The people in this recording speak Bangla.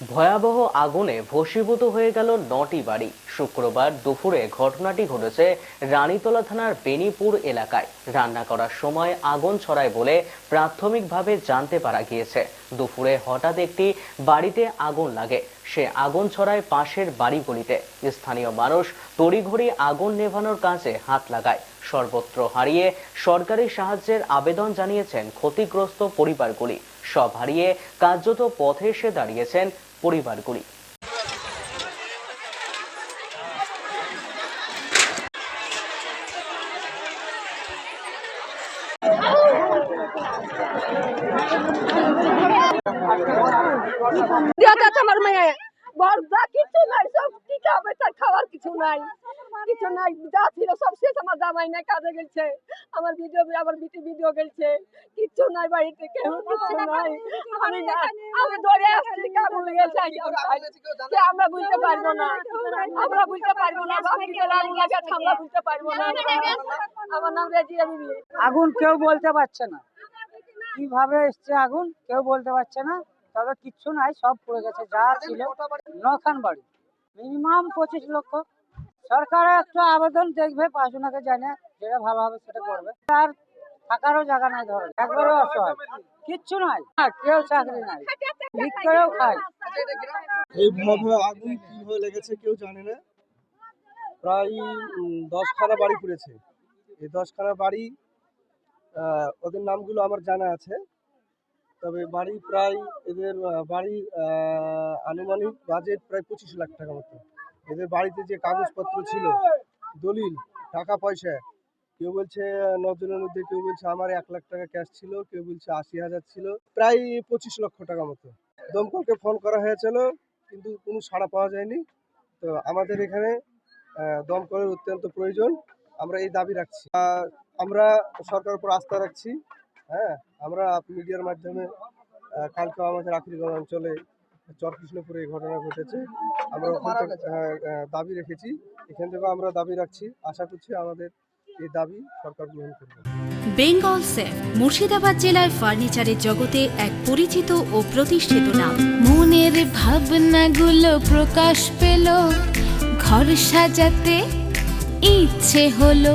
ভয়াবহ আগুনে ভস্মীভূত হয়ে গেল নটি বাড়ি। শুক্রবার দুপুরে ঘটনাটি ঘটেছে রানীতলা থানার বেনিপুর এলাকায়। রান্না করার সময় আগুন ছড়ায় বলে প্রাথমিকভাবে জানতে পারা গিয়েছে। দুপুরে হঠাৎ একটি বাড়িতে আগুন লাগে। সে আগুন ছড়ায় পাশের বাড়িগুলিতে। স্থানীয় মানুষ তড়িঘড়ি আগুন নেভানোর কাজে হাত লাগায়। সর্বত্র হারিয়ে সরকারি সাহায্যের আবেদন জানিয়েছেন ক্ষতিগ্রস্ত পরিবারগুলি। সব হারিয়ে কার্যত পথে এসে দাঁড়িয়েছেন পরিবারগুলি আমার মেয়ে। বর্দা কিছু নাই সব টিকা বেচার খাওয়ার কিছু নাই। কিছু নাই যা ছিল সব শেষ আমার জামাই নাই কাজে গেছে। আমার ভিডিও আমার বিটি ভিডিও গেছে। কিচ্ছু নাই বাড়িতে কেউ কিছু নাই। আমি আমি দৌড়ে আসছি কেমন লেগেছে যে আমরা বুঝতে পারব না। আমরা বুঝতে পারব না বাকি গেলে লাগে আমরা বুঝতে পারব না। আমার নাম রেজিয়া বিবি আগুন কেউ বলতে পারছে না। কীভাবে এসছে আগুন কেউ বলতে পারছে না। তবে কিচ্ছু নাই, সব পড়ে গেছে, যা ছিল। নখান বাড়ি। মিনিমাম পঁচিশ লক্ষ। সরকার একটু আবেদন দেখবে পাঁচজনকে জানে, যেটা ভালো হবে সেটা করবে। আর থাকারও জায়গা নাই ধরো একবারে অসহায়। কিচ্ছু নাই কেউ চাকরি নাই। ভিক করেও খায়। এই ভয়াবহ আগুন কীভাবে লেগেছে কেউ জানে না। প্রায় দশখানা বাড়ি পুড়েছে। এই দশখানা বাড়ি ওদের নামগুলো আমার জানা আছে। তবে বাড়ি প্রায় এদের বাড়ি আনুমানিক বাজেট প্রায় পঁচিশ লাখ টাকা মতো। এদের বাড়িতে যে কাগজপত্র ছিল, দলিল, টাকা পয়সা, কেউ বলছে নজনের মধ্যে, কেউ বলছে আমার এক লাখ টাকা ক্যাশ ছিল, কেউ বলছে আশি হাজার ছিল, প্রায় পঁচিশ লক্ষ টাকা মতো। দমকলকে ফোন করা হয়েছিল, কিন্তু কোনো সাড়া পাওয়া যায়নি। তো আমাদের এখানে দমকলের অত্যন্ত প্রয়োজন। আমরা এই দাবি রাখছি। আমরা সরকারের উপর আস্থা রাখছি। হ্যাঁ আমরা মিডিয়ার মাধ্যমে কালকে আমাদের আখরিগঞ্জ অঞ্চলে চরকৃষ্ণপুরে এই ঘটনা ঘটেছে। আমরা ওখান আহ, দাবি রেখেছি। এখান থেকে আমরা দাবি রাখছি। আশা করছি আমাদের এই দাবি সরকার গ্রহণ করবে। বেঙ্গল সেফ মুর্শিদাবাদ জেলার ফার্নিচারের জগতে এক পরিচিত ও প্রতিষ্ঠিত নাম। মনের ভাবনাগুলো প্রকাশ পেল। ঘর সাজাতে ইচ্ছে হলো।